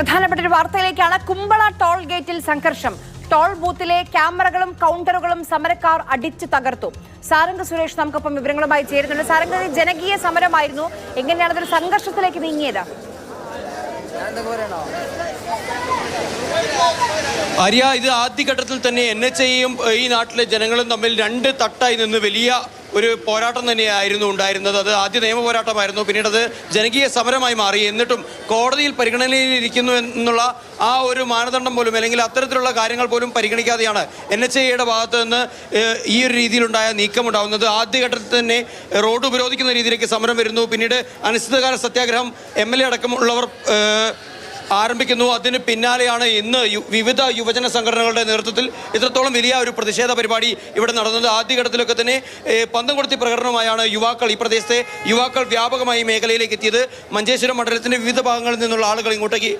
പ്രധാനപ്പെട്ട ഒരു വാർത്തയിലേക്കാണ് കുമ്പള ടോൾ ഗേറ്റിൽ സംഘർഷം. ടോൾ ബൂത്തിലെ ക്യാമറകളും കൗണ്ടറുകളും സമരക്കാർ അടിച്ചു തകർത്തു. സാരംഗ് സുരേഷ് നമുക്കൊപ്പം വിവരങ്ങളുമായി ചേരുന്നുണ്ട്. സാരംഗ് ജനകീയ സമരമായിരുന്നു. എങ്ങനെയാണ് അതൊരു സംഘർഷത്തിലേക്ക് നീങ്ങിയത്? ആര്യ ഇത് ആദ്യഘട്ടത്തിൽ തന്നെ എൻ എച്ച് ഐയും ഈ നാട്ടിലെ ജനങ്ങളും തമ്മിൽ രണ്ട് തട്ടായി നിന്ന് വലിയ ഒരു പോരാട്ടം തന്നെയായിരുന്നു ഉണ്ടായിരുന്നത്. അത് ആദ്യ നിയമ പോരാട്ടമായിരുന്നു. പിന്നീട് അത് ജനകീയ സമരമായി മാറി. എന്നിട്ടും കോടതിയിൽ പരിഗണനയിലിരിക്കുന്നു എന്നുള്ള ആ ഒരു മാനദണ്ഡം പോലും അല്ലെങ്കിൽ അത്തരത്തിലുള്ള കാര്യങ്ങൾ പോലും പരിഗണിക്കാതെയാണ് എൻ എച്ച് ഐയുടെ ഭാഗത്ത് നിന്ന് ഈ ഒരു രീതിയിലുണ്ടായ നീക്കമുണ്ടാകുന്നത് ആദ്യഘട്ടത്തിൽ തന്നെ റോഡ് ഉപരോധിക്കുന്ന രീതിയിലേക്ക് സമരം വരുന്നു. പിന്നീട് അനിശ്ചിതകാല സത്യാഗ്രഹം എം എൽ എ അടക്കമുള്ളവർ ആരംഭിക്കുന്നു. അതിന് പിന്നാലെയാണ് ഇന്ന് വിവിധ യുവജന സംഘടനകളുടെ നേതൃത്വത്തിൽ ഇത്രത്തോളം വലിയ ഒരു പ്രതിഷേധ പരിപാടി ഇവിടെ നടന്നത്. ആദ്യഘട്ടത്തിലൊക്കെ തന്നെ പന്തം കൊടുത്തി പ്രകടനമായാണ് യുവാക്കൾ ഈ പ്രദേശത്തെ യുവാക്കൾ വ്യാപകമായി മേഖലയിലേക്ക് എത്തിയത്. മഞ്ചേശ്വരം മണ്ഡലത്തിന്റെ വിവിധ ഭാഗങ്ങളിൽ നിന്നുള്ള ആളുകൾ ഇങ്ങോട്ടേക്ക്